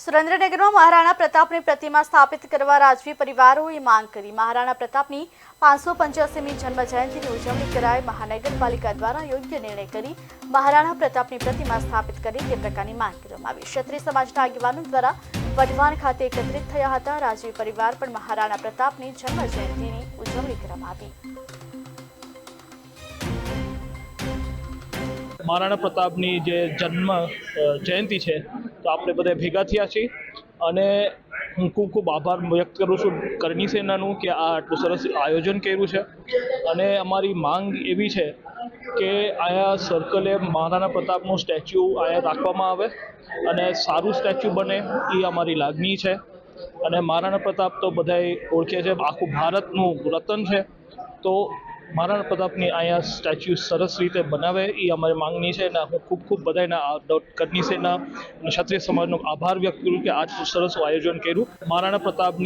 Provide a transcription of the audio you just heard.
સુરેન્દ્રનગરમાં મહારાણા પ્રતાપની પ્રતિમા સ્થાપિત કરવા રાજવી પરિવારોએ માંગ કરી. મહારાણા પ્રતાપની પાંચસો પંચ્યાસીમી જન્મ જયંતિની ઉજવણી કરાય મહાનગરપાલિકા દ્વારા યોગ્ય નિર્ણય કરી મહારાણા પ્રતાપની પ્રતિમા સ્થાપિત કરી તે પ્રકારની માંગ કરવામાં આવી. ક્ષત્રિય સમાજના આગેવાનો દ્વારા વઢવાણ ખાતે એકત્રિત થયા હતા. રાજવી પરિવાર પણ મહારાણા પ્રતાપની જન્મ જયંતિની ઉજવણી કરવામાં આવી. મહારાણા પ્રતાપની જે જન્મ જયંતિ છે તો આપણે બધા ભેગા થયા છીએ અને હું ખૂબ ખૂબ આભાર વ્યક્ત કરું છું કરણી સેનાનું કે આ આટલું સરસ આયોજન કર્યું છે. અને અમારી માંગ એવી છે કે આયા સર્કલે મહારાણા પ્રતાપનું સ્ટેચ્યુ આયા રાખવામાં આવે અને સારું સ્ટેચ્યુ બને એ અમારી લાગણી છે. અને મહારાણા પ્રતાપ તો બધાય ઓળખે છે. આખું ભારતનું રતન છે. તો મહારાણા પ્રતાપની અહીંયા સ્ટેચ્યુ સરસ રીતે બનાવે એ અમારી માંગણી છે અને હું ખૂબ ખૂબ બધાના કરણી સેના ક્ષત્રિય સમાજનો આભાર વ્યક્ત કરું કે આટલું સરસ આયોજન કર્યું. મહારાણા પ્રતાપની